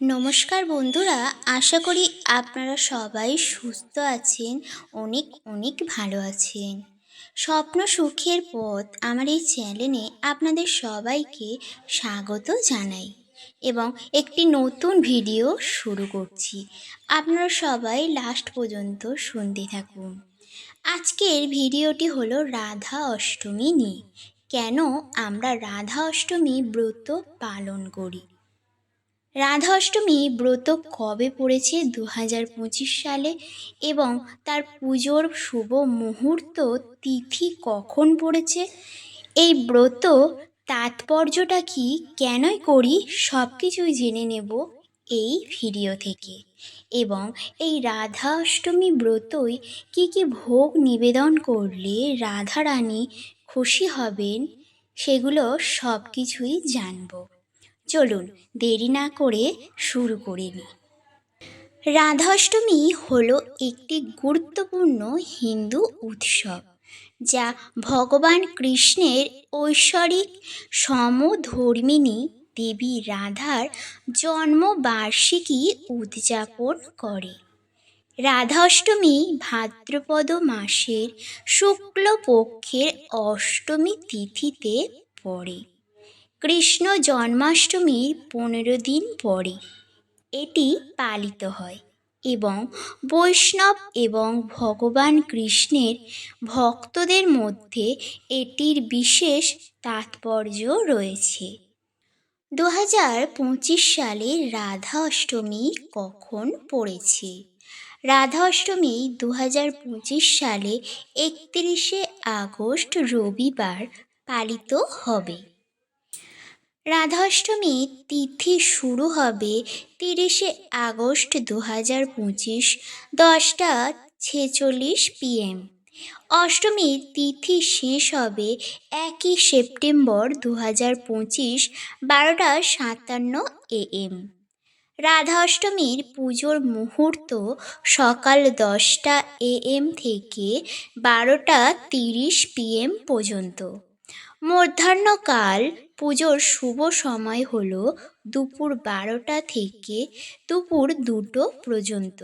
নমস্কার বন্ধুরা, আশা করি আপনারা সবাই সুস্থ আছেন, অনেক অনেক ভালো আছেন। স্বপ্ন সুখের পথ আমার এই চ্যানেলে আপনাদের সবাইকে স্বাগত জানাই এবং একটি নতুন ভিডিও শুরু করছি। আপনারা সবাই লাস্ট পর্যন্ত শুনতে থাকুন। আজকের ভিডিওটি হলো রাধা অষ্টমী নিয়ে। কেন আমরা রাধা অষ্টমী ব্রত পালন করি? রাধা অষ্টমী ব্রত কবে পড়েছে দু হাজার পঁচিশ সালে এবং তার পুজোর শুভ মুহূর্ত তিথি কখন পড়েছে? এই ব্রত তাৎপর্যটা কি কেনই করি সব কিছুই জেনে নেব এই ভিডিও থেকে। এবং এই রাধা অষ্টমী ব্রতই কি কি ভোগ নিবেদন করলে রাধা রানী খুশি হবেন, সেগুলো সব কিছুই জানব। চলুন দেরি না করে শুরু করে নিই রাধাষ্টমী হলো একটি গুরুত্বপূর্ণ হিন্দু উৎসব, যা ভগবান কৃষ্ণের ঐশ্বরিক সমধর্মিনী দেবী রাধার জন্মবার্ষিকী উদযাপন করে। রাধাষ্টমী ভাদ্রপদ মাসের শুক্লপক্ষের অষ্টমী তিথিতে পড়ে। কৃষ্ণ জন্মাষ্টমীর পনেরো দিন পরে। এটি পালিত হয় এবং বৈষ্ণব এবং ভগবান কৃষ্ণের ভক্তদের মধ্যে এটির বিশেষ তাৎপর্য রয়েছে। দু হাজার পঁচিশ সালে রাধা অষ্টমী কখন পড়েছে? রাধা অষ্টমী দু হাজার পঁচিশ সালে একত্রিশে আগস্ট রবিবার পালিত হবে। রাধাষ্টমী তিথি শুরু হবে তিরিশে আগস্ট দু হাজার পঁচিশ দশটা ছেচল্লিশ পিএম। অষ্টমীর তিথি শেষ হবে একই সেপ্টেম্বর দু হাজার পঁচিশ বারোটা সাতান্ন এএম। রাধা অষ্টমীর পুজোর মুহূর্ত সকাল দশটা এএম থেকে বারোটা তিরিশ পিএম পর্যন্ত। মধ্যাহ্নকাল পুজোর শুভ সময় হল দুপুর বারোটা থেকে দুপুর দুটো পর্যন্ত।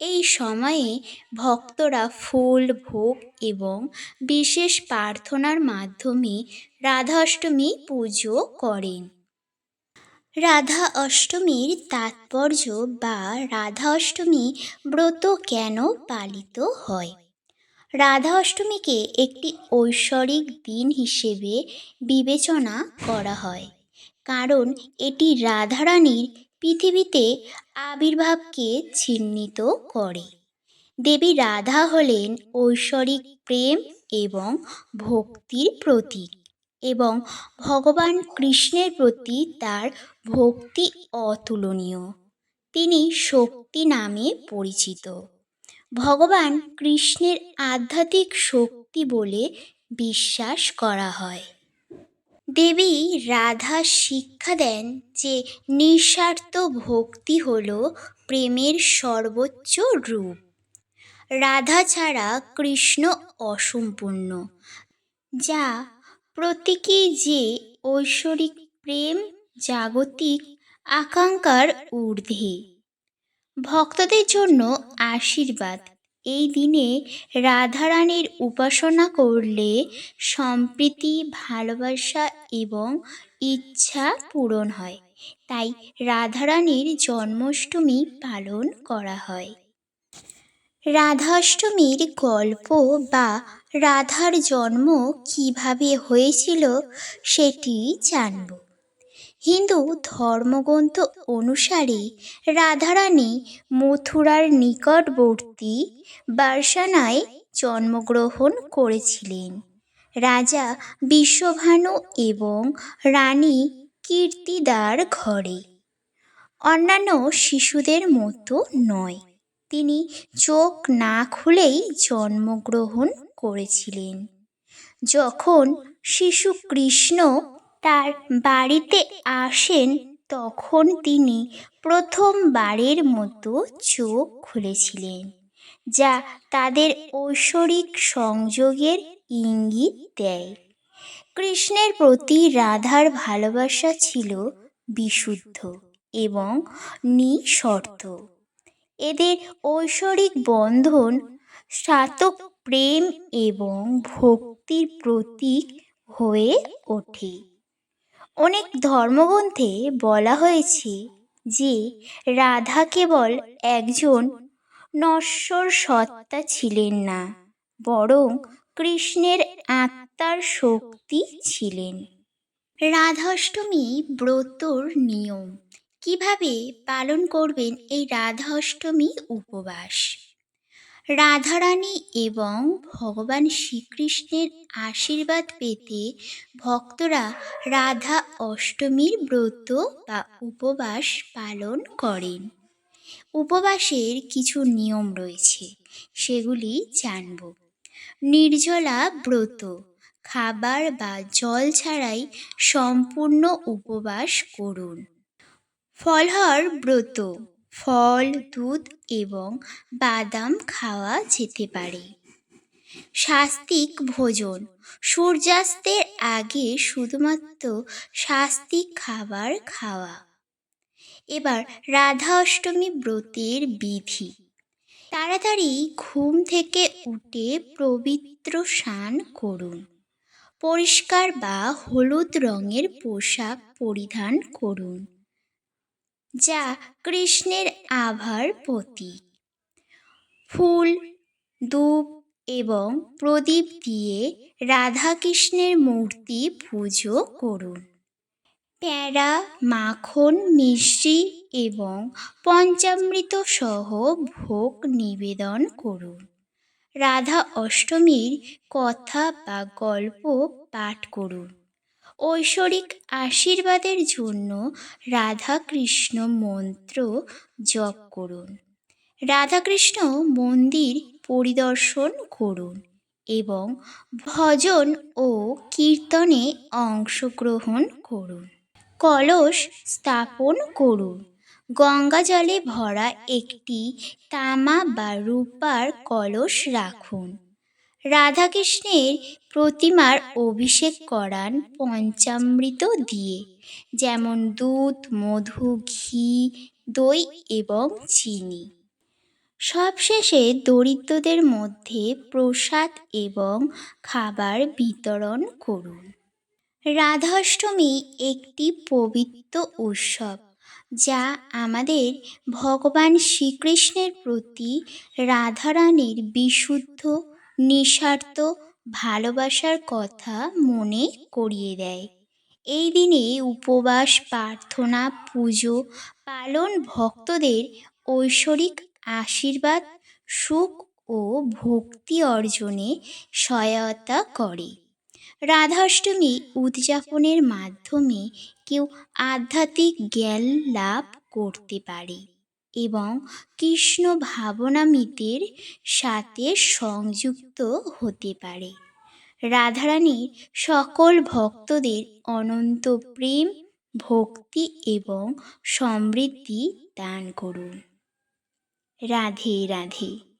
এই সময়ে ভক্তরা ফুল, ভোগ এবং বিশেষ প্রার্থনার মাধ্যমে রাধা অষ্টমী পুজো করেন। রাধা অষ্টমীর তাৎপর্য বা রাধা অষ্টমী ব্রত কেন পালিত হয়? রাধা অষ্টমীকে একটি ঐশ্বরিক দিন হিসেবে বিবেচনা করা হয়। কারণ এটি রাধারানীর পৃথিবীতে আবির্ভাবকে চিহ্নিত করে। দেবী রাধা হলেন ঐশ্বরিক প্রেম এবং ভক্তির প্রতীক এবং ভগবান কৃষ্ণের প্রতি তার ভক্তি অতুলনীয়। তিনি শক্তি নামে পরিচিত। ভগবান কৃষ্ণের আধ্যাত্মিক শক্তি বলে বিশ্বাস করা হয়। দেবী রাধা শিক্ষা দেন যে নিঃস্বার্থ ভক্তি হল প্রেমের সর্বোচ্চ রূপ। রাধা ছাড়া কৃষ্ণ অসম্পূর্ণ, যা প্রতীকী যে ঐশ্বরিক প্রেম, জাগতিক আকাঙ্ক্ষার ঊর্ধ্বে। ভক্তদের জন্য আশীর্বাদ। এই দিনে রাধারানীর উপাসনা করলে সম্প্রীতি, ভালোবাসা এবং ইচ্ছা পূরণ হয়। তাই রাধারানীর জন্মাষ্টমী পালন করা হয়। রাধাষ্টমীর গল্প বা রাধার জন্ম কীভাবে হয়েছিল সেটি জানব। হিন্দু ধর্মগ্রন্থ অনুসারে রাধারানী মথুরার নিকটবর্তী বার্সানায় জন্মগ্রহণ করেছিলেন। রাজা বিশ্বভানু এবং রানী কীর্তিদার ঘরে। অন্যান্য শিশুদের মতো নয়। তিনি চোখ না খুলেই জন্মগ্রহণ করেছিলেন। যখন শিশু কৃষ্ণ তার বাড়িতে আসেন, তখন তিনি প্রথমবারের মতো চোখ খুলেছিলেন, যা তাদের ঐশ্বরিক সংযোগের ইঙ্গিত দেয়। কৃষ্ণের প্রতি রাধার ভালোবাসা ছিল বিশুদ্ধ এবং নিঃশর্ত। এদের ঐশ্বরিক বন্ধন স্নাতক প্রেম এবং ভক্তির প্রতীক হয়ে ওঠে। অনেক ধর্মগ্রন্থে বলা হয়েছে যে রাধা কেবল একজন নশ্বর সত্তা ছিলেন না, বরং কৃষ্ণের আত্মার শক্তি ছিলেন। রাধাষ্টমী ব্রতর নিয়ম। কীভাবে পালন করবেন এই রাধাষ্টমী উপবাস? রাধারানী এবং ভগবান শ্রীকৃষ্ণের আশীর্বাদ পেতে ভক্তরা রাধা অষ্টমীর ব্রত বা উপবাস পালন করেন। উপবাসের কিছু নিয়ম রয়েছে, সেগুলি জানব। নির্জলা ব্রত, খাবার বা জল ছাড়াই সম্পূর্ণ উপবাস করুন। ফলহর ব্রত ফল, দুধ এবং বাদাম খাওয়া যেতে পারে। শাস্তিক ভোজন। সূর্যাস্তের আগে শুধুমাত্র শাস্তিক খাবার খাওয়া। এবার রাধা অষ্টমী ব্রতের বিধি। তাড়াতাড়ি ঘুম থেকে উঠে পবিত্র স্নান করুন। পরিষ্কার বা হলুদ রঙের পোশাক পরিধান করুন। যা কৃষ্ণের আভার প্রতীক। ফুল, ধূপ এবং প্রদীপ দিয়ে রাধাকৃষ্ণের মূর্তি পুজো করুন। প্যাঁড়া মাখন, মিষ্টি এবং পঞ্চামৃত সহ ভোগ নিবেদন করুন। রাধা অষ্টমীর কথা বা গল্প পাঠ করুন। ঐশ্বরিক আশীর্বাদের জন্য রাধাকৃষ্ণ মন্ত্র জপ করুন। রাধাকৃষ্ণ মন্দির পরিদর্শন করুন এবং ভজন ও কীর্তনে অংশগ্রহণ করুন। কলস স্থাপন করুন। গঙ্গা জলে ভরা একটি তামা বা রূপার কলস রাখুন। রাধাকৃষ্ণের প্রতিমার অভিষেক করান পঞ্চামৃত দিয়ে, যেমন দুধ, মধু, ঘি, দই এবং চিনি। সবশেষে দরিদ্রদের মধ্যে প্রসাদ এবং খাবার বিতরণ করুন। রাধাষ্টমী একটি পবিত্র উৎসব, যা আমাদের ভগবান শ্রীকৃষ্ণের প্রতি রাধারানীর বিশুদ্ধ নিঃস্বার্থ ভালোবাসার কথা মনে করিয়ে দেয়। এই দিনে উপবাস, প্রার্থনা, পুজো, পালন ভক্তদের ঐশ্বরিক আশীর্বাদ, সুখ ও ভক্তি অর্জনে সহায়তা করে। রাধাষ্টমী উদযাপনের মাধ্যমে কেউ আধ্যাত্মিক জ্ঞান লাভ করতে পারে। এবং কৃষ্ণ ভাবনামিতের সাথে সংযুক্ত হতে পারে। রাধারানীর সকল ভক্তদের অনন্ত প্রেম, ভক্তি এবং সমৃদ্ধি দান করুন। রাধে রাধে।